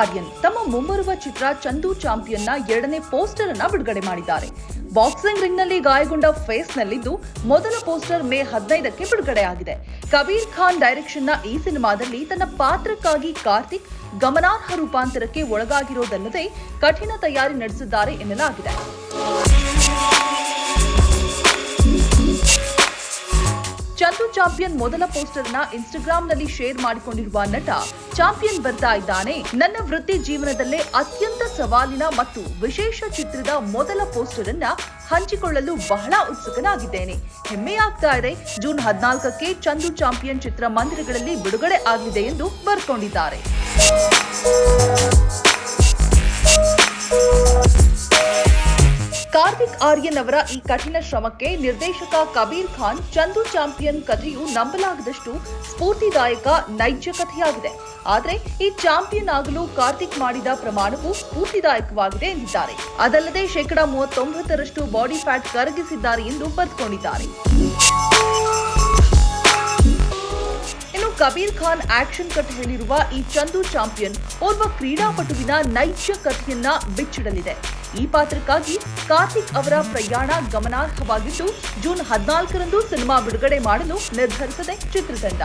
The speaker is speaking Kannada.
ಆರ್ಯನ್ ತಮ್ಮ ಮುಂಬರುವ ಚಿತ್ರ ಚಂದು ಚಾಂಪಿಯನ್ನ ಎರಡನೇ ಪೋಸ್ಟರ್ ಅನ್ನ ಬಿಡುಗಡೆ ಮಾಡಿದ್ದಾರೆ. ಬಾಕ್ಸಿಂಗ್ ರಿಂಗ್ನಲ್ಲಿ ಗಾಯಗೊಂಡ ಫೇಸ್ ನಲ್ಲಿದ್ದು ಮೊದಲ ಪೋಸ್ಟರ್ ಮೇ ಹದಿನೈದಕ್ಕೆ ಬಿಡುಗಡೆಯಾಗಿದೆ ಕಬೀರ್ ಖಾನ್ ಡೈರೆಕ್ಷನ್ ಈ ಸಿನಿಮಾದಲ್ಲಿ ತನ್ನ ಪಾತ್ರಕ್ಕಾಗಿ ಕಾರ್ತಿಕ್ ಗಮನಾರ್ಹ ರೂಪಾಂತರಕ್ಕೆ ಒಳಗಾಗಿರೋದಲ್ಲದೆ ಕಠಿಣ ತಯಾರಿ ನಡೆಸಿದ್ದಾರೆ ಎನ್ನಲಾಗಿದೆ. ಚಂದು ಚಾಂಪಿಯನ್ ಮೊದಲ ಪೋಸ್ಟರ್ನ ಇನ್ಸ್ಟಾಗ್ರಾಮ್ನಲ್ಲಿ ಶೇರ್ ಮಾಡಿಕೊಂಡಿರುವ ನಟ ಚಾಂಪಿಯನ್ ಬರ್ತಾ ಇದ್ದಾನೆ. ನನ್ನ ವೃತ್ತಿ ಜೀವನದಲ್ಲೇ ಅತ್ಯಂತ ಸವಾಲಿನ ಮತ್ತು ವಿಶೇಷ ಚಿತ್ರದ ಮೊದಲ ಪೋಸ್ಟರ್ ಅನ್ನ ಹಂಚಿಕೊಳ್ಳಲು ಬಹಳ ಉತ್ಸುಕನಾಗಿದ್ದೇನೆ. ಹೆಮ್ಮೆಯಾಗ್ತಾ ಇದೆ. ಜೂನ್ ಹದಿನಾಲ್ಕಕ್ಕೆ ಚಂದು ಚಾಂಪಿಯನ್ ಚಿತ್ರ ಮಂದಿರಗಳಲ್ಲಿ ಬಿಡುಗಡೆ ಆಗಲಿದೆ ಎಂದು ಬರ್ಕೊಂಡಿದ್ದಾರೆ. ಕಾರ್ತಿಕ್ ಆರ್ಯನ್ ಅವರ ಈ ಕಠಿಣ ಶ್ರಮಕ್ಕೆ ನಿರ್ದೇಶಕ ಕಬೀರ್ ಖಾನ್ ಚಂದು ಚಾಂಪಿಯನ್ ಕಥೆಯು ನಂಬಲಾಗದಷ್ಟು ಸ್ಫೂರ್ತಿದಾಯಕ ನೈಜ ಕಥೆಯಾಗಿದೆ. ಆದರೆ ಈ ಚಾಂಪಿಯನ್ ಆಗಲು ಕಾರ್ತಿಕ್ ಮಾಡಿದ ಪ್ರಮಾಣವು ಸ್ಫೂರ್ತಿದಾಯಕವಾಗಿದೆ ಎಂದಿದ್ದಾರೆ. ಅದಲ್ಲದೆ ಶೇಕಡಾ ಮೂವತ್ತೊಂಬತ್ತರಷ್ಟು ಬಾಡಿ ಫ್ಯಾಟ್ ಕರಗಿಸಿದ್ದಾರೆ ಎಂದು ಬರೆದುಕೊಂಡಿದ್ದಾರೆ ಕಬೀರ್ ಖಾನ್ ಆಕ್ಷನ್ ಕಟ್ ಹೇಳಿರುವ ಈ ಚಂದು ಚಾಂಪಿಯನ್ ಓರ್ವ ಕ್ರೀಡಾಪಟುವಿನ ನೈಜ ಕಥೆಯನ್ನ ಬಿಚ್ಚಿಡಲಿದೆ. ಈ ಪಾತ್ರಕ್ಕಾಗಿ ಕಾರ್ತಿಕ್ ಅವರ ಪ್ರಯಾಣ ಗಮನಾರ್ಹವಾಗಿದ್ದು, ಜೂನ್ ಹದಿನಾಲ್ಕರಂದು ಸಿನಿಮಾ ಬಿಡುಗಡೆ ಮಾಡಲು ನಿರ್ಧರಿಸಿದೆ ಚಿತ್ರತಂಡ.